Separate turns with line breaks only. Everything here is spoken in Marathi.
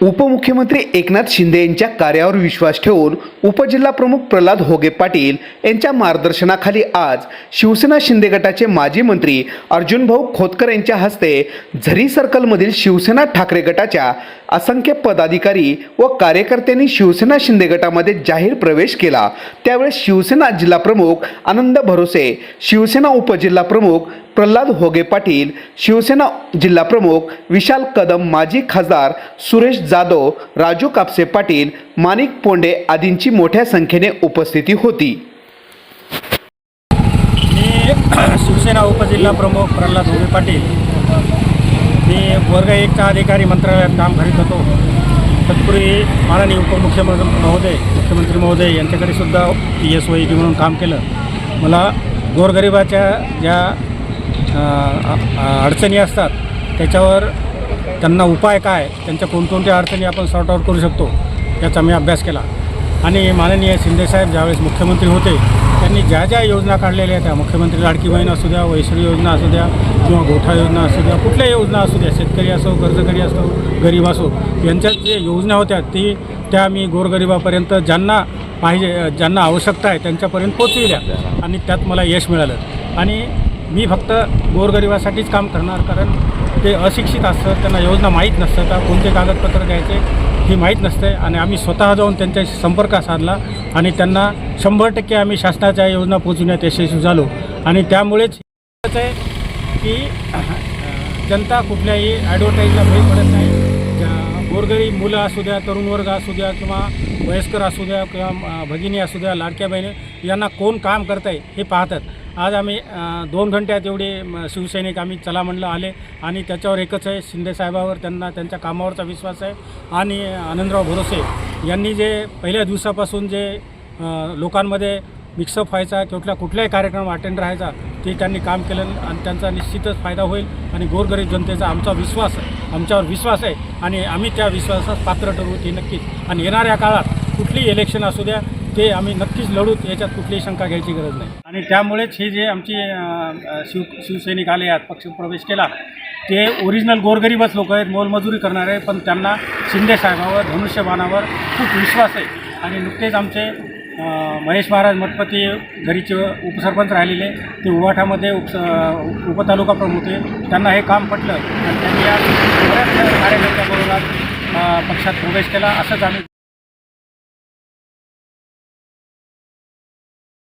उपमुख्यमंत्री एकनाथ शिंदे यांच्या कार्यावर विश्वास ठेवून उपजिल्हा प्रमुख प्रल्हाद होगे पाटील यांच्या मार्गदर्शनाखाली आज शिवसेना शिंदे गटाचे माजी मंत्री अर्जुनभाऊ खोतकर यांच्या हस्ते झरी सर्कलमधील शिवसेना ठाकरे गटाच्या असंख्य पदाधिकारी व कार्यकर्त्यांनी शिवसेना शिंदे गटामध्ये जाहीर प्रवेश केला. त्यावेळेस शिवसेना जिल्हा प्रमुख आनंद भरोसे शिवसेना उपजिल्हा प्रमुख प्रल्हाद होगे पाटील शिवसेना जिल्हा प्रमुख विशाल कदम माजी खासदार सुरेश जाधव राजू कापसे पाटील माणिक पोंडे आदींची मोठ्या संख्येने उपस्थिती होती.
शिवसेना उपजिल्हा प्रमुख प्रल्हाद होगे पाटील. मी वर्ग एकचा अधिकारी मंत्रालयात काम करीत होतो. तत्पूर्वी माननीय उपमुख्यमंत्री महोदय मुख्यमंत्री महोदय यांच्याकडे सुद्धा पी एस वाय म्हणून काम केलं. मला गोरगरिबाच्या ज्या अडचणी असतात त्याच्यावर त्यांना उपाय काय त्यांच्या कोणकोणत्या अडचणी आपण सॉर्ट आउट करू शकतो याचा मी अभ्यास केला. आणि माननीय शिंदेसाहेब ज्यावेळेस मुख्यमंत्री होते त्यांनी ज्या ज्या योजना काढलेल्या आहेत त्या मुख्यमंत्री लाडकी बहीण असू द्या वैश्री योजना असू द्या किंवा गोठा योजना असू द्या कुठल्याही योजना असू द्या शेतकरी असो कर्जकरी असो गरीब असो यांच्यात जे योजना होत्या ती त्या मी गोरगरिबापर्यंत ज्यांना पाहिजे ज्यांना आवश्यकता आहे त्यांच्यापर्यंत पोचविल्या. आणि त्यात मला यश मिळालं. आणि मी फक्त गोरगरिबासाठीच काम करणार कारण ते अशिक्षित असतं त्यांना योजना माहीत नसतं का कोणते कागदपत्र द्यायचे हे माहीत नसते आणि आम्ही स्वतः जाऊन त्यांच्याशी संपर्क साधला. आणि त्यांना शंभर टक्के आम्ही शासनाच्या योजना पोचविण्यात यशस्वी झालो. आणि त्यामुळेच आहे की जनता कुठल्याही ॲडव्हर्टाईजला बळी पडत नाही. ज्या गोरगरीब मुलं असू द्या तरुण वर्ग असू द्या किंवा वयस्कर असू द्या किंवा भगिनी असू द्या लाडक्या बहिणी यांना कोण काम करताय हे पाहतात. आज आम्ही दोन घंट्यात एवढे शिवसैनिक आम्ही चला म्हणलं आले आणि त्याच्यावर एकच आहे शिंदेसाहेबावर त्यांना त्यांच्या कामावरचा विश्वास आहे आणि आनंदराव भरोसे. यांनी जे पहिल्या दिवसापासून जे लोकांमध्ये मिक्सअप व्हायचा कुठल्या कुठलाही कार्यक्रम अटेंड राहायचा ते त्यांनी काम केलं आणि त्यांचा निश्चितच फायदा होईल आणि गोरगरीब जनतेचा आमचा विश्वास आहे आमच्यावर विश्वास आहे आणि आम्ही त्या विश्वासात पात्र ठरवू ते नक्कीच. आणि येणाऱ्या काळात कुठलीही इलेक्शन असू द्या ते आम्ही नक्कीच लढूत याच्यात कुठलीही शंका घ्यायची गरज नाही. आणि त्यामुळेच हे जे आमची शिव शिवसैनिक आले आहेत पक्षप्रवेश केला ते ओरिजिनल गोरगरीबच लोक आहेत मोलमजुरी करणारे पण त्यांना शिंदे साहेबावर धनुष्यबाणावर खूप विश्वास आहे. आणि नुकतेच आमचे महेश महाराज मठपती घरीचे उपसरपंच राहिलेले ते उवाठामध्ये उपस उपतालुका प्रमुख होते. त्यांना हे काम पटलं आणि त्यांनी आज कार्यकर्त्याबरोबर पक्षात प्रवेश केला असंच आम्ही